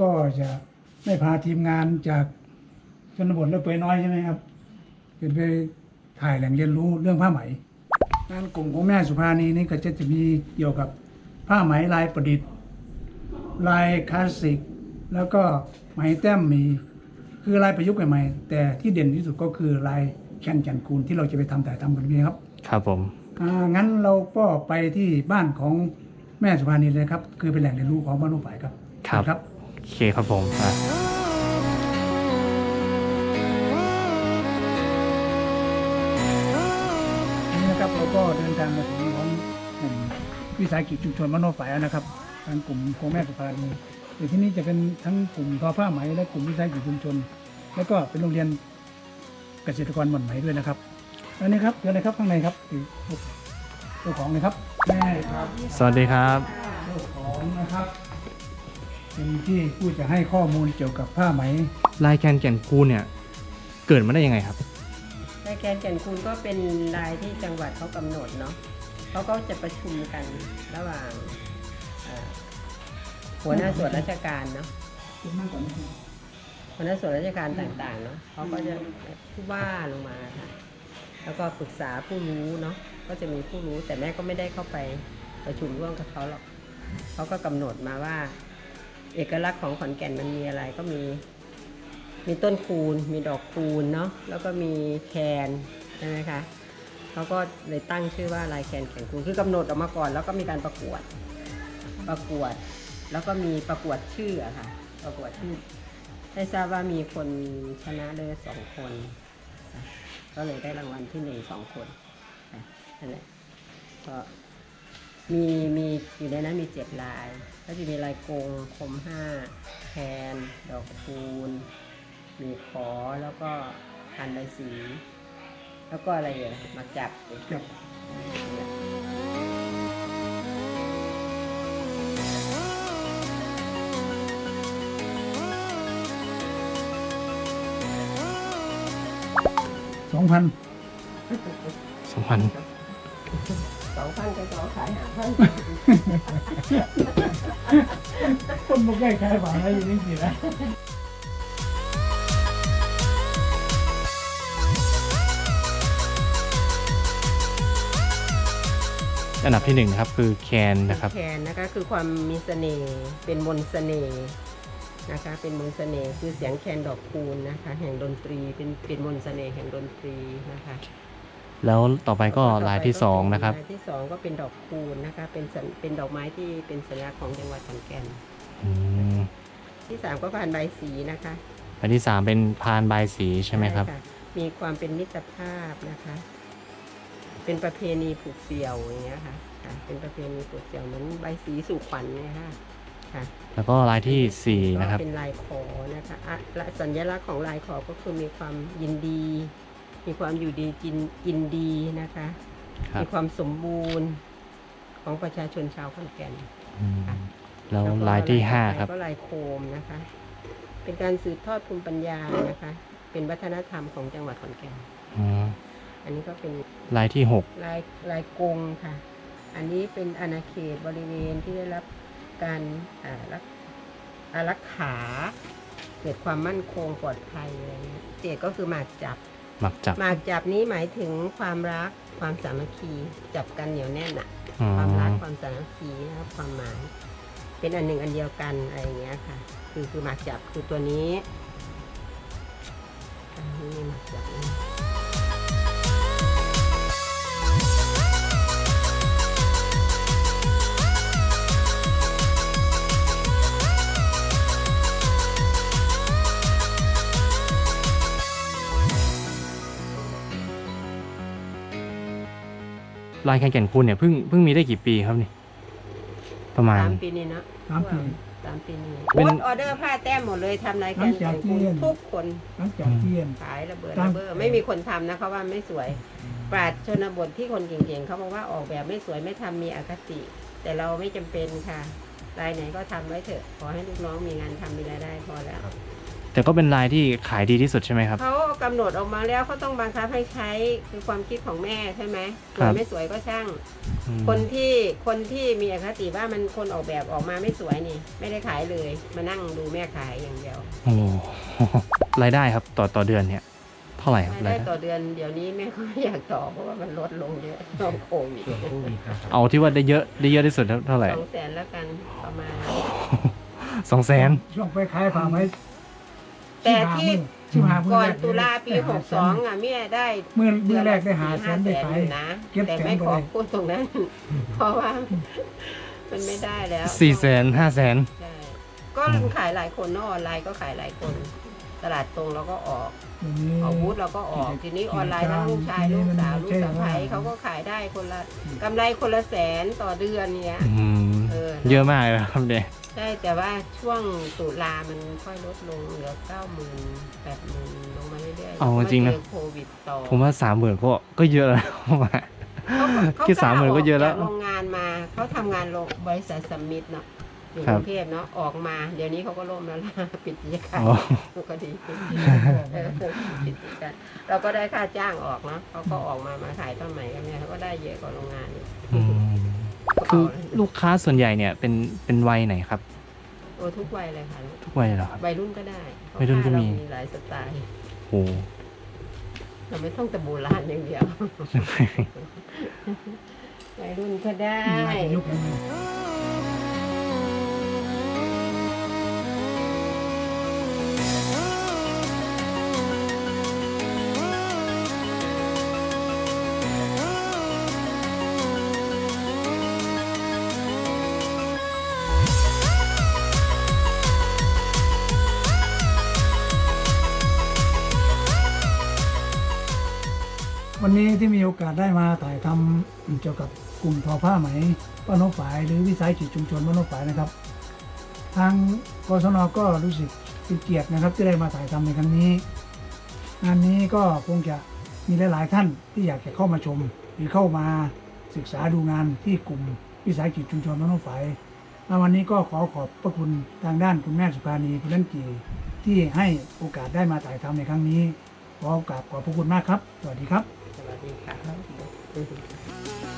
ก็จะได้พาทีมงานจากชนบทและเปื่อยน้อยใช่ไหมครับเป็นไปถ่ายแหล่งเรียนรู้เรื่องผ้าไหมงานกลุ่มของแม่สุภานีนี่ก็จะจะมีเกี่ยวกับผ้าไหมลายประดิษฐ์ ลายคลาสสิก แล้วก็ไหมแต้มมี คือลายประยุกต์ใหม่ๆแต่ที่เด่นที่สุดก็คือลายแคนแก่นคูณที่เราจะไปทำถ่ายทำกันนี้ครับครับผมอ่างั้นเราก็ไปที่บ้านของแม่สุภานีเลยครับ คือเป็นแหล่งเรียนรู้ของบ้านลูกฝ่ายครับครับครับโอ เคครับผมอะนี่นะครับเราก็เดินทางมาถึงของกลุ่มวิสาหกิจชุมชนบ้านโนฝ่ายแล้วนะครับทางกลุ่มของแม่สุภานีในที่นี้จะเป็นทั้งกลุ่มทอผ้าไหมและกลุ่มวิสาหกิจชุมชน แล้วก็เป็นโรงเรียนเกษตรกรหม่อนไหมด้วยนะครับอันนี้ครับเชิญเลยครับข้างในครับคือเจ้าของเลยครับแม่ครับ สวัสดีครับ เจ้าของนะครับ เป็นที่ผู้จะให้ข้อมูลเกี่ยวกับผ้าไหม ลายแคนแก่นคูณเนี่ย เกิดมาได้ยังไงครับรายการแก่นคูณก็เป็นรายที่จังหวัดเขากำหนดเนาะเขาก็จะประชุมกันระหว่างเอ่อหัวหน้าส่วนราชการเนาะคิดมากกว่านี้ครับหัวหน้าส่วนราชการต่างๆเนาะเขาก็จะผู้ว่าลงมาค่ะ แล้วก็ปรึกษาผู้รู้เนาะก็จะมีผู้รู้แต่แม่ก็ไม่ได้เข้าไปประชุมร่วมกับเขาหรอกเขาก็กำหนดมาว่า เอกลักษณ์ของขอนแก่นมันมีอะไรก็มี มีต้นคูณ มีดอกคูณเนาะแล้วก็มีแคนใช่ไหมคะเขาก็เลยตั้งชื่อว่าลายแคนแข่งคูณคือกำหนดออกมาก่อน แล้วก็มีการประกวดประกวด แล้วก็มีประกวดชื่ออะค่ะ ประกวดชื่อให้ทราบว่ามีคนชนะเลิศสองคน ก็เลยได้รางวัลที่หนึ่งสองคนนั่นแหละก็ มีมีอยู่ในนั้นมีเจ็ดลาย ก็จะมีลายกงคมห้าแคนดอกคูณ มีขอแล้วก็พันใบสี แล้วก็อะไรอะมาจับครับสองพันสองพัน สองพันก็สองขายหาพันคนบอกได้ขายฝาอะไรอยู่นี่สินะอันดับที่หนึ่งนะครับคือแคนนะครับแคนนะคะคือความมีเสน่ห์เป็นมนต์เสน่ห์นะคะเป็นมนต์เสน่ห์คือเสียงแคนดอกคูณนะคะ แห่งดนตรีเป็นเป็นมนต์เสน่ห์แห่งดนตรีนะคะ แล้วต่อไปก็ลายที่สองนะครับ ลายที่สองก็เป็นดอกคูณนะคะ เป็นสัญเป็นดอกไม้ที่เป็นสัญลักษณ์ของจังหวัดขอนแก่น อืมที่สามก็ผ่านใบสีนะคะอันที่สามเป็นพานบายสีใช่ไหมครับะมีความเป็นมิตรภาพนะคะ เป็นประเพณีผูกเสี่ยวอย่างเงี้ยค่ะค่ะ เป็นประเพณีผูกเสี่ยวเหมือนใบสีสู่ขวัญเนี่ยค่ะค่ะ แล้วก็ลายที่สี่นะครับ ก็เป็นลายขอนะคะอะและสัญลักษณ์ของลายขอก็คือมีความยินดี มีความอยู่ดีกินกินดีนะคะครับมีความสมบูรณ์ของประชาชนชาวขอนแก่นอืมแล้วลายที่ห้าครับ ก็ลายโคมนะคะ เป็นการสืบทอดภูมิปัญญานะคะ เป็นวัฒนธรรมของจังหวัดขอนแก่นอืมอันนี้ก็เป็นลายที่หกลายลายกงค่ะ อันนี้เป็นอาณาเขตบริเวณที่ได้รับการอ่ารักอารักขา เกิดความมั่นคงปลอดภัยอะไรเงี้ยเจตก็คือหมากจับ หมักจับหมากจับนี้หมายถึงความรักความสามัคคีจับกันเหนียวแน่นอะอืความรักมความสามัคคีนะครับความหมาย เป็นอันหนึ่งอันเดียวกันอะไรอย่างเงี้ยค่ะ คือคือหมากจับคือตัวนี้อันนี้หมากจับน ลายแคนแก่นคูณเนี่ยเพิ่งเพิ่งมีได้กี่ปีครับนี่ ประมาณ สามปีนี้เนอะสามปี สามปีนี้เป็นโพสต์ออเดอร์ผ้าแต้มหมดเลยทำรายหลัการงจากแข่งคุณที่ทุกคนหลังจากที่ขายระเบิดตามระเบ้อไม่มีคนทำนะเขาว่าไม่สวย ปราดชนบทที่คนเก่งๆเขาบอกว่าออกแบบไม่สวยไม่ทำมีอคติ แต่เราไม่จำเป็นค่ะรายไหนก็ทำไว้เถอะ ขอให้ลูกน้องมีงานทำมีรายได้พอแล้ว แต่แต่ก็เป็นลายที่ขายดีที่สุดใช่ไหมครับ เขากำหนดออกมาแล้วเขาต้องบังคับให้ใช้คือความคิดของแม่ใช่ไหมสครัวยบ ไม่สวยก็ช่าง อืมคนที่คนที่มีอคติว่ามันคนออกแบบออกมาไม่สวยนี่ ไม่ได้ขายเลยมานั่งดูแม่ขายอย่างเดียวโอ้โหรายได้ครับต่อต่อเดือนเนี่ย เท่าไหร่ครับรายราได้ยได้ต่อเดือนเดี๋ยวนี้แม่ก็ไม่อยากต่อเพราะว่ามันลดลงเยอะช่วงโควิดเอาที่ว่าได้เยอะได้เยอะที่สุดเท่าไหร่สองแสนแล้วกันประมาณ สองแสน ช่วงไปขายฝากไว้ แต่ที่ชิบหามื้ก่อนแรตุลาปีได้หหกแสสนองอะแม่ได้เมื่อเดืเมื่ออนแรละกได้หาแสนได้สี่ขาห้ายอยู่นะเก็บแต่แสนไม่ขอไปเลยพูดตรงนั้น เพราะว่ามันไม่ได้แล้วสี่แสนห้าแสนใช่ก็ขายหลายคนเนอะออนไลน์ก็ขายหลายคน ตลาดตรงเราก็ออกเดี๋ยวนี้ออกบูธเราก็ออกทีนี้ออนไลน์ทั้งลูกชายลูกสาวลูกสะใภ้เขาก็ขายได้คนละกำไรคนละแสนต่อเดือนเนี้ยอืมเออเยอะมากเลยครับเนี่ยใช่แต่ว่าช่วงตุลามันค่อยลดลงเหลือเก้าหมื่นแปดหมื่นลงมาเรื่อยๆเอาจริงๆนะมาเจอโควิดต่อผมว่าสามหมื่นก็ก็เยอะแล้วผมว่าเขาคิด30,000ก็เยอะแล้วขาจากโรงงานมาเขาทำงานโรงบริษัทสมิธเนาะ อยู่ครักบรุงเทพเนาะออกมา เดี๋ยวนี้เขาก็ล่มแล้วล่ะปิดกิจการอ๋อก็ดีเออปิดกิจการเราก็ได้ค่าจ้างออกเนาะเขาก็ออกมามาขายต้นใหม่กันเนี่ยเขาก็ได้เยอะกว่าโรงงานอีกอืมคือลูกค้าส่วนใหญ่เนี่ยเป็นเป็นวัยไหนครับโอ้ทุกวัยเลยค่ะทุกวัยเลยเหรอครับวัยรุ่นก็ได้เพาะวัยรุ่นก็มีผ้าเรามีหลายสไตล์โอ้เราไม่ต้องแต่โบราณอย่างเดียววัยรุ่นก็ได้ วันนี้ที่มีโอกาสได้มาถ่ายทำเกี่ยวกับกลุ่มทอผ้าไหมป้านกฝาย หรือวิสาหกิจชุมชนป้านกฝายนะครับ ทางกศนก็รู้สึก เป็นเกียรตินะครับที่ได้มาถ่ายทำในครั้งนี้ งานนี้ก็คงจะมีหลาย ๆ ท่านที่อยากจะเข้ามาชม หรือเข้ามาศึกษาดูงานที่กลุ่มวิสาหกิจชุมชนป้านกฝายและวันนี้ก็ขอขอบพระคุณทางด้านคุณแม่สุภานีคุณเล่นกีที่ให้โอกาสได้มาถ่ายทำในครั้งนี้ ขอโอกาสขอบพระคุณมากครับ สวัสดีครับ สวัสดีค่ะ